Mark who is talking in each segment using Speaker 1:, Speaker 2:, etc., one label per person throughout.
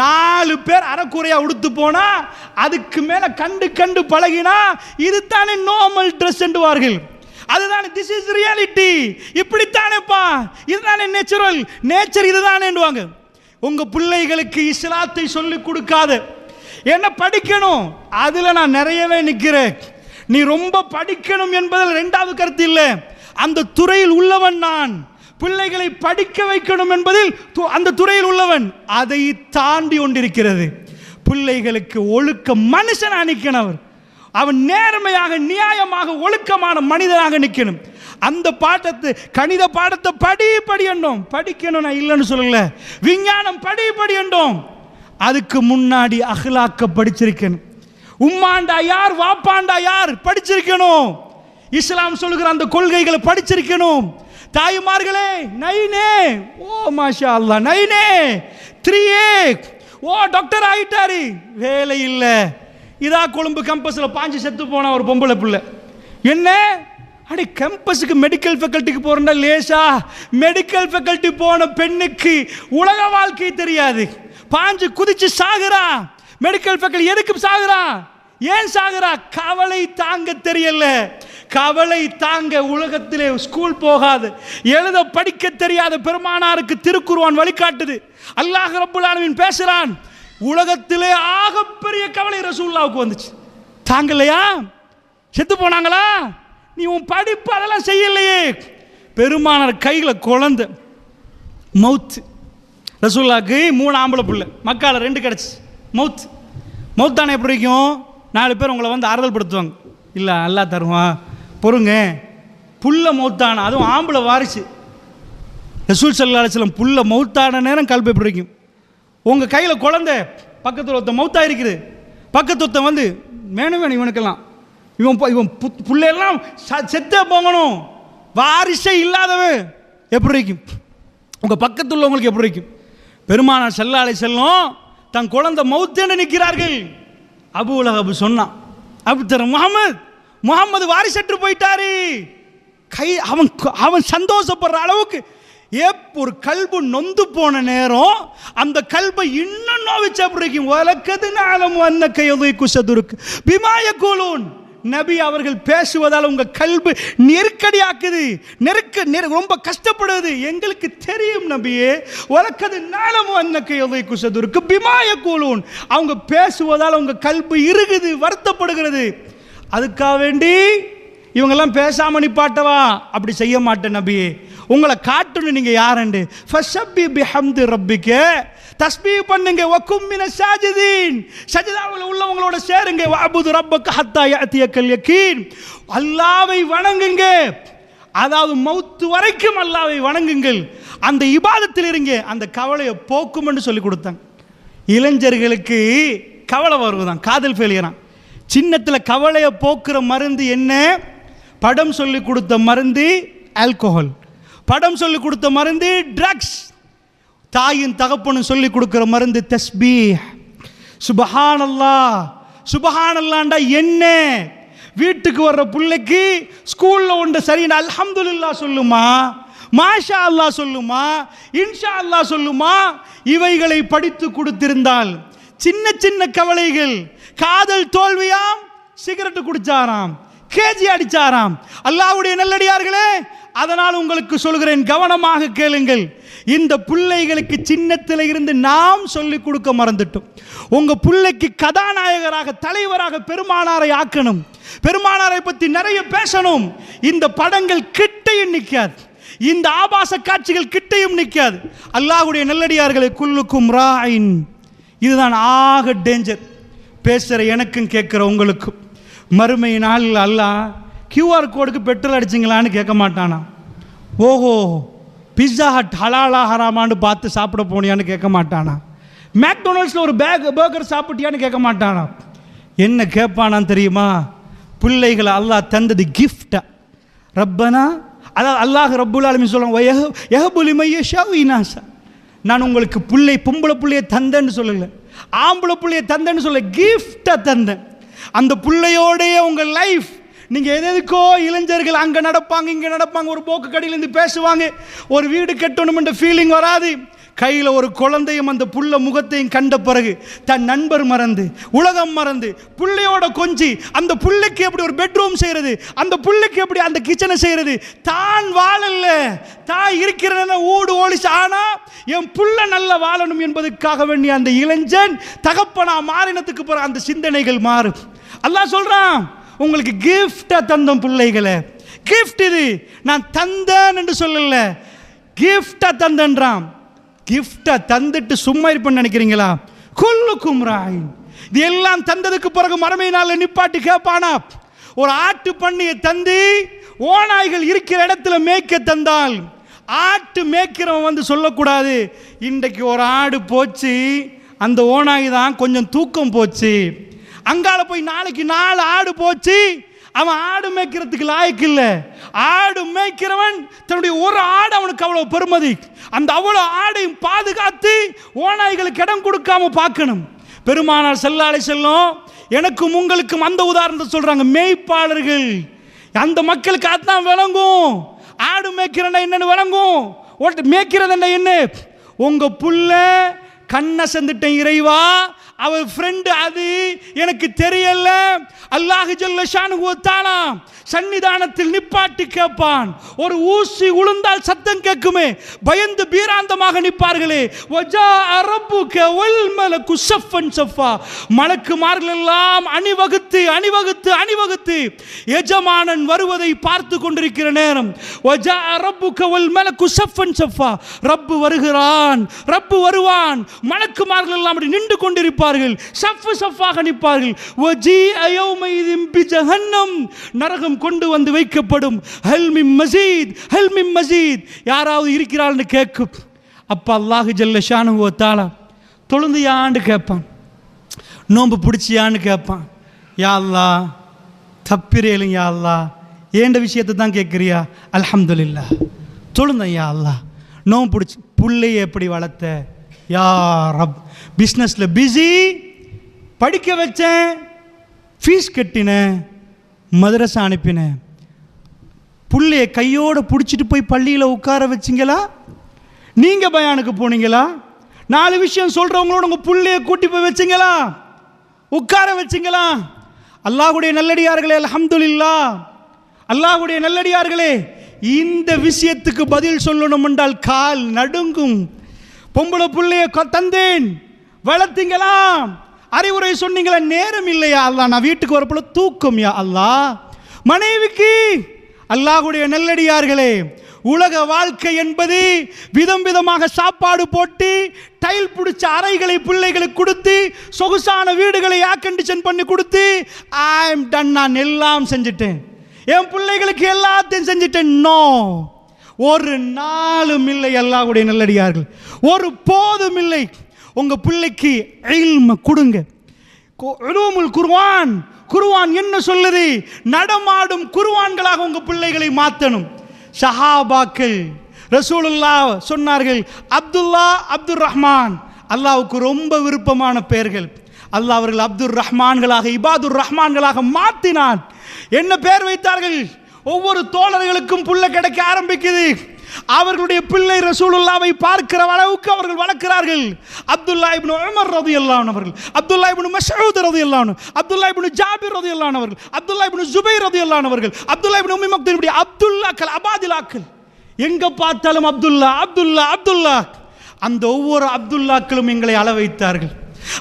Speaker 1: நாலு பேர் அறக்குறையாக உடுத்து போனா அதுக்கு மேலே கண்டு கண்டு பழகினா இதுதானே நார்மல் ட்ரெஸ் என்றுவார்கள் அதுதானே திஸ் இஸ் ரியாலிட்டி இப்படித்தானேப்பா இதுதானே நேச்சுரல் நேச்சர் இதுதானேன்னுவாங்க உங்க பிள்ளைகளுக்கு இஸ்லாத்தை சொல்லி கொடுக்காத. என்ன படிக்கணும்? அதுல நான் நிறையவே நிற்கிறேன் நீ ரொம்ப படிக்கணும் என்பதில் ரெண்டாவது கருத்து இல்லை. அந்த துறையில் உள்ளவன் நான். பிள்ளைகளை படிக்க வைக்கணும் என்பதில் து- அந்த துறையில் உள்ளவன் அதை தாண்டி கொண்டிருக்கிறது. பிள்ளைகளுக்கு ஒழுக்க மனுஷன் அணிக்கணவர் அவன் நேர்மையாக நியாயமாக ஒழுக்கமான மனிதனாக நிற்கணும் அந்த பாட்டத்தை கணித பாடத்தை படி படி என்றோம். படிக்கணும் நான் இல்லைன்னு சொல்லல. விஞ்ஞானம் படி படி என்றோம். அதுக்கு முன்னாடி அகலாக்க படிச்சிருக்கணும். உம்மாண்டா யார் வாப்பாண்டா யார் படிச்சிருக்கணும்? இஸ்லாம் சொல்லுகிற அந்த கொள்கைகளை படிச்சிருக்கணும். தாய்மார்களே நைனே. ஓ மாஷா அல்லா நைனே த்ரீ ஓ டாக்டர் ஆகிட்டாரு வேலை இல்லை. இதா கொழும்பு கம்பஸில் பாஞ்சு செத்து போன ஒரு பொம்பளை பிள்ளை. என்ன? அடி கேம்பஸுக்கு மெடிக்கல் ஃபேக்கல்ட்டிக்கு போறேன்டா லேசா. மெடிக்கல் ஃபேக்கல்ட்டி போன பெண்ணுக்கு உலக வாழ்க்கை தெரியாது. பாஞ்சு குதிச்சு சாகுறா. மெடிக்கல் ஃபேக்கல்ட்டி எதுக்கு சாகுறா? ஏன் சாகுறா? கவலை தாங்க தெரியல. கவலை தாங்க உலகத்திலே ஸ்கூல் போகாது. எழுத படிக்க தெரியாத பெருமானாருக்கு திருக்குருவான் வழிகாட்டுது. அல்லாஹ் ரபுல்லானவின் பேசுகிறான் உலகத்திலே ஆகப்பெரிய கவலை ரசூல்லாவுக்கு வந்துச்சு. தாங்கலையா? செத்து போனாங்களா? நீ உன் படிப்பு அதெல்லாம் செய்யலையே. பெருமானார் கையில் குழந்த மவுத்து ரசூல்லாவுக்கு மூணு ஆம்பளை பிள்ளை மக்கால் ரெண்டு கிடச்சி. மவுத் மவுத்தானே எப்படி வரைக்கும் நாலு பேர் உங்களை வந்து ஆறுதல் படுத்துவாங்க இல்லை நல்லா தருவான். பொறுங்க. புல்ல மௌத்தான அதுவும் ஆம்பளை வாரிசு. ரசூல் சல்லா அலிஸ்லம் புல்ல மௌத்தான நேரம் கல்வி பிடிக்கும். உங்கள் கையில் குழந்தை பக்கத்தில் ஒருத்தன் மௌத்தா இருக்குது. பக்கத்து ஒருத்தன் வந்து வேணும் வேணும் இவனுக்கெல்லாம். இவன் இவன் புத் புள்ளையெல்லாம் ச- செத்தே போகணும் வாரிசே இல்லாதவன் எப்படி இருக்கும்? உங்கள் பக்கத்தில் உள்ளவங்களுக்கு எப்படி இருக்கும்? பெருமானார் செல்லாலை செல்லும் தன் குழந்தை மௌத்தேன்னு நிற்கிறார்கள். அபு உலகபு சொன்னான். அபு முகமது முகமது வாரிசற்று போயிட்டாரு. கை அவன் அவன் சந்தோஷப்படுற அளவுக்கு ஏப் ஒரு கல்பு நொந்து போன நேரம் அந்த கல்பை இன்னும் நோவிச்சு அப்படி இருக்கும் நாளம் வந்த கையதை குசதுருக்கு பிமாய கூலூன் நபி அவர்கள் பேசுவதால் உங்கள் கல்பு நெருக்கடியாக்குது. நெருக்க நெரு- ரொம்ப கஷ்டப்படுது. எங்களுக்கு தெரியும் நபியே உலக்கது நாளம் வந்த கையதை குசதுருக்கு பிமாய கூலூன் அவங்க பேசுவதால் உங்கள் கல்பு இருகுது வருத்தப்படுகிறது. அதுக்காக வேண்டி இவங்கெல்லாம் பேசாம நிப்பாட்டவா? அப்படி செய்ய மாட்டேன் நபி உங்களை காட்டணும் நீங்க யாருண்டு? ஃபஷப்பி பிஹம்து ரப்பிக்கு. தஸ்பீ பண்ணுங்க. வக்கும் மின சாஜிதீன். சஜிதாவில் உள்ளவங்களோட சேருங்க. வாபுது ரப்பக்கு ஹத்தா யாத்திய கல்யக்கீன் அல்லாவை வணங்குங்க. அதாவது மௌத்து வரைக்கும் அல்லாவை வணங்குங்கள். அந்த இபாதத்தில் இருங்க. அந்த கவலையை போக்கும்னு சொல்லி கொடுத்தாங்க இளைஞர்களுக்கு கவலை வருவதான் காதல் ஃபெயிலியரான் சின்னத்தில் கவலையை போக்குற மருந்து என்ன? படம் சொல்லி கொடுத்த மருந்து ஆல்கோஹால் படம் சொல்லி கொடுத்த மருந்து ட்ரக்ஸ் தாயின் தகப்பனும் சொல்லி கொடுக்குற மருந்து தஸ்பி சுபஹானல்லா. சுபஹானல்லாண்டா என்ன? வீட்டுக்கு வர்ற பிள்ளைக்கு ஸ்கூலில் ஒன்று சரின்னு அல்ஹம்துல்லா சொல்லுமா? மாஷா அல்லாஹ் சொல்லுமா? இன்ஷா அல்லாஹ் சொல்லுமா? இவைகளை படித்து கொடுத்திருந்தால் சின்ன சின்ன கவலைகள். காதல் தோல்வியாம் சிகரெட்டு குடிச்சாராம் கேஜி அடிச்சாராம். அல்லாவுடைய நல்லடியார்களே அதனால் உங்களுக்கு சொல்கிறேன் கவனமாக கேளுங்கள். இந்த பிள்ளைகளுக்கு சின்னத்தில் இருந்து நாம் சொல்லிக் கொடுக்க மறந்துட்டோம். உங்க பிள்ளைக்கு கதாநாயகராக தலைவராக பெருமானாரை ஆக்கணும். பெருமானாரை பற்றி நிறைய பேசணும். இந்த படங்கள் கிட்டையும் நிற்காது இந்த ஆபாச காட்சிகள் கிட்டையும் நிற்காது அல்லாஹுடைய நல்லடியார்களை குல்லுக்கும் ராயின். இதுதான் ஆக டேஞ்சர் பேசுகிற எனக்கும் கேட்குற உங்களுக்கும் மறுமை நாளில் அல்லாஹ் கியூஆர் கோடுக்கு பெட்ரோல் அடிச்சிங்களான்னு கேட்க மாட்டானா? ஓஹோ பிஸ்ஸா ஹட் ஹலாலா ஹராமான்னு பார்த்து சாப்பிட போனியான்னு கேட்க மாட்டானா? மேக்டொனால்ட்ஸில் ஒரு பேக் பர்கர் சாப்பிட்டியான்னு கேட்க மாட்டானா? என்ன கேட்பானான்னு தெரியுமா? பிள்ளைகளை அல்லாஹ் தந்தது கிஃப்டா ரப்பனா அதாவது அல்லாஹ் ரப்புல் ஆலமீன் சொல்லுவாங்க எஹபுலிமையஷா ஷாவினாசா நான் உங்களுக்கு பிள்ளை பொம்பளை பிள்ளைய தந்தேன்னு சொல்லலை. ஆம்பளை பிள்ளைய தந்தேன்னு சொல்ல கிஃப்டை தந்தேன். அந்த பிள்ளையோடைய உங்கள் லைஃப் நீங்கள் எது எதுக்கோ இளைஞர்கள் அங்கே நடப்பாங்க இங்கே நடப்பாங்க ஒரு போக்கு கடையிலேருந்து பேசுவாங்க ஒரு வீடு கட்டணுமென்ற ஃபீலிங் வராது. கையில் ஒரு குழந்தையும் அந்த புள்ள முகத்தையும் கண்ட பிறகு தன் நண்பர் மறந்து உலகம் மறந்து புள்ளையோட கொஞ்சி அந்த புள்ளைக்கு எப்படி ஒரு பெட்ரூம் செய்கிறது அந்த புள்ளைக்கு எப்படி அந்த கிச்சனை செய்கிறது தான் வாழல தான் இருக்கிறன ஊடு ஓடிச்சு ஆனால் என் புள்ள நல்ல வாழணும் என்பதற்காக வேண்டிய அந்த இளைஞன் தகப்பனா மாறினத்துக்கு பிறகு அந்த சிந்தனைகள் மாறும். அல்லாஹ் சொல்கிறான் உங்களுக்கு கிஃப்டா தந்தோம் பிள்ளைகளை. கிஃப்ட் இது நான் தந்தேன் என்று சொல்லல. கிஃப்டா தந்தன்றான். கிஃப்டை தந்துட்டு சும்மா இருப்பேன்னு நினைக்கிறீங்களா? கொல்லுக்கும் ராய் இது எல்லாம் தந்ததுக்கு பிறகு மறுமை நாளில் நிப்பாட்டி கேட்பானா? ஒரு ஆட்டு பண்ணியை தந்து ஓநாய்கள் இருக்கிற இடத்துல மேய்க்க தந்தால் ஆட்டு மேய்க்கிறவன் வந்து சொல்லக்கூடாது. இன்றைக்கு ஒரு ஆடு போச்சு அந்த ஓநாய் தான் கொஞ்சம் தூக்கம் போச்சு. அங்கால போய் நாளைக்கு நாலு ஆடு போச்சு அவன் ஆடு மேய்க்கிறதுக்கு லாய்க்கு இல்லை. ஆடு மேய்க்கிறவன் தன்னுடைய ஒரு ஆடு அவனுக்கு அவ்வளோ பெருமதி. அந்த அவ்வளோ ஆடையும் பாதுகாத்து ஓநாய்களுக்கு இடம் கொடுக்காம பார்க்கணும். பெருமானார் செல்லாலை செல்லும் எனக்கும் உங்களுக்கும் அந்த உதாரணத்தை சொல்கிறாங்க மேய்ப்பாளர்கள் அந்த மக்களுக்கு அதுதான் விளங்கும். ஆடு மேய்க்கிறன என்னன்னு விளங்கும். ஓட்டு மேய்க்கிறது என்ன? என்ன உங்கள் புள்ள கண்ணை செந்துட்டேன் இறைவா அவர் ஃப்ரெண்டு அது. எனக்கு தெரியல. அல்லாஹ் ஜல்ல ஷானு சன்னிதானத்தில் நிப்பாட்டி கேட்பான். ஒரு ஊசி உளுந்தால் சத்தம் கேட்குமே. பயந்து பீராந்தமாக நிற்பார்களே. ஒஜா அரபு ஒல் மல குசஃபன் சஃபா. மலக்குமார்கள் எல்லாம் அணிவகுத்து அணிவகுத்து அணிவகுத்து எஜமானன் வருவதை பார்த்து கொண்டிருக்கிற நேரம். ஒஜா அரபு ஒல் மல குசஃபன் சஃபா. ரப்பு வருகிறான் ரப்பு வருவான். மலக்குமார்கள் எல்லாம் அப்படி நின்று நிற்பார்கள். சஃப்பு சஃப்பாக நிற்பார்கள். ஜி அயோமைதிம் பிஜஹன்னம். நரகம் கொண்டு வந்து வைக்கப்படும். ஹல்மி மசீத் ஹல்மி மசீத். யாராவது இருக்கிறாள்னு கேட்கும் அப்போ அல்லாஹு ஜல்ல ஓ தாளா தொழுந்தியான்னு கேட்பான். நோன்பு பிடிச்சியான்னு கேட்பான். யா அல்லா தப்பிரேலும் யா அல்லா ஏண்ட விஷயத்தை தான் கேட்குறியா? அலமதுல்லா தொழுந்தய்யா அல்லா நோன்பு பிடிச்சி புள்ளையை எப்படி வளர்த்த? யா ரப் பிஸ்னஸில் பிஸி படிக்க வச்சேன் ஃபீஸ் கட்டினேன் மதரசை அனுப்பினேன். புள்ளைய கையோடு பிடிச்சிட்டு போய் பள்ளியில் உட்கார வச்சிங்களா? நீங்கள் பயானுக்கு போனீங்களா? நாலு விஷயம் சொல்கிறவங்களோட உங்கள் புள்ளைய கூட்டி போய் வச்சிங்களா? உட்கார வச்சிங்களா? அல்லாஹுடைய நல்லடியார்களே அலமதுல்லா அல்லாஹுடைய நல்லடியார்களே இந்த விஷயத்துக்கு பதில் சொல்லணும் என்றால் கால் நடுங்கும். பொம்பளை பிள்ளைய தந்தேன். வளர்த்தீங்களா அறிவுரை சொன்னீங்களா நேரம் இல்லையா அல்லாஹ் நான் வீட்டுக்கு வரப்போல தூக்கம் யா அல்லா? மனைவிக்கு அல்லாஹுடைய நல்லடியார்களே உலக வாழ்க்கை என்பது விதம் விதமாக சாப்பாடு போட்டு டைல் பிடிச்ச அறைகளை பிள்ளைகளுக்கு கொடுத்து சொகுசான வீடுகளை ஏர் கண்டிஷன் பண்ணி கொடுத்து ஐ எம் டன் நான் எல்லாம் செஞ்சுட்டேன். என் பிள்ளைகளுக்கு எல்லாத்தையும் செஞ்சுட்டேன். நோ ஒரு நாளும் இல்லை அல்லாஹ்வுடைய நல்லடியார்கள். ஒரு போதும் இல்லை. உங்கள் பிள்ளைக்கு எயில்ம கொடுங்க. கு- குருவான் குருவான் என்ன சொல்லுது? நடமாடும் குருவான்களாக உங்கள் பிள்ளைகளை மாற்றணும் ஷஹாபாக்கள் ரசூலுல்லா சொன்னார்கள் அப்துல்லா அப்துல் ரஹ்மான் அல்லாவுக்கு ரொம்ப விருப்பமான பெயர்கள். அல்லாஹ் அவர்கள் அப்துல் ரஹ்மான்களாக இபாதுர் ரஹ்மான்களாக மாற்றினான் என்ன பெயர் வைத்தார்கள்? ஒவ்வொரு தோழர்களுக்கும் புள்ள கிடைக்க ஆரம்பிக்குது. அவர்களுடைய பிள்ளை ரசூலுல்லாவை பார்க்கிற அளவுக்கு அவர்கள் வளர்க்கிறார்கள். அப்துல்லா இப்னு உமர் ரதியல்லாஹு அவர்கள் அப்துல்லா இப்னு மஷூத் ரது அன்ஹு, அப்துல்லா இப்னு ஜாபிர் ரதியல்லாஹு அவர்கள் அப்துல்லா இப்னு ஜுபைர் ரதியல்லாஹு அவர்கள் அப்துல்லா இப்னு உம்மி மக்தூம் இப்படி அப்துல்லாக்கள் அபாதிலாக்கள். எங்க பார்த்தாலும் அப்துல்லா அப்துல்லா அப்துல்லா அந்த ஒவ்வொரு அப்துல்லாக்களும் எங்களை அள வைத்தார்கள்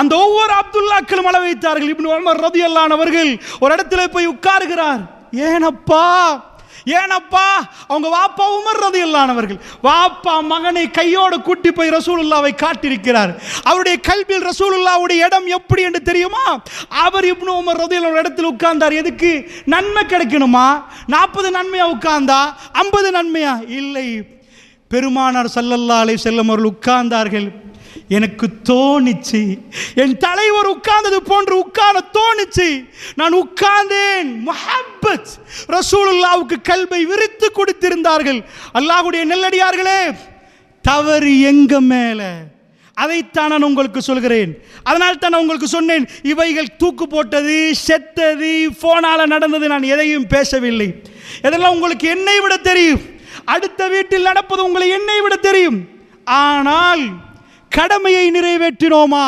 Speaker 1: அந்த ஒவ்வொரு அப்துல்லாக்களும் அள வைத்தார்கள் இப்னு உமர் ரதியல்லாஹு அவர்கள் ஒரு இடத்துல போய் உட்காருகிறார். ஏனப்பா ஏனப்பா அவங்க வாப்பா உமர் ரதியல்லானவர்கள் வாப்பா மகனை கையோடு கூட்டி போய் ரசூலுல்லாவை காட்டியிருக்கிறார். அவருடைய கல்வியில் ரசூலுல்லாவுடைய இடம் எப்படி என்று தெரியுமா? அவர் இப்னு உமர் ரதி இடத்தில் உட்கார்ந்தார். எதுக்கு? நன்மை கிடைக்கணுமா? நாற்பது நன்மையா உட்கார்ந்தா? ஐம்பது நன்மையா? இல்லை. பெருமானார் சல்லல்லா அலை செல்லம் அவர்கள் உட்கார்ந்தார்கள். எனக்கு தோணிச்சு. என் தலைவர் உட்கார்ந்தது போன்று உட்கார தோணிச்சு. நான் உட்கார்ந்தேன். முஹப்பத். ரசூலுல்லாவுக்கு கல்வை விரித்து கொடுத்திருந்தார்கள். அல்லாஹுடைய நெல்லடியார்களே தவறு எங்க மேல? அதைத்தான் நான் உங்களுக்கு சொல்கிறேன். அதனால் தான் நான் உங்களுக்கு சொன்னேன் இவைகள் தூக்கு போட்டது செத்தது ஃபோனால நடந்தது நான் எதையும் பேசவில்லை. இதெல்லாம் உங்களுக்கு என்னை விட தெரியும். அடுத்த வீட்டில் நடப்பது உங்களை என்னை விட தெரியும். ஆனால் கடமையை நிறைவேற்றினோமா?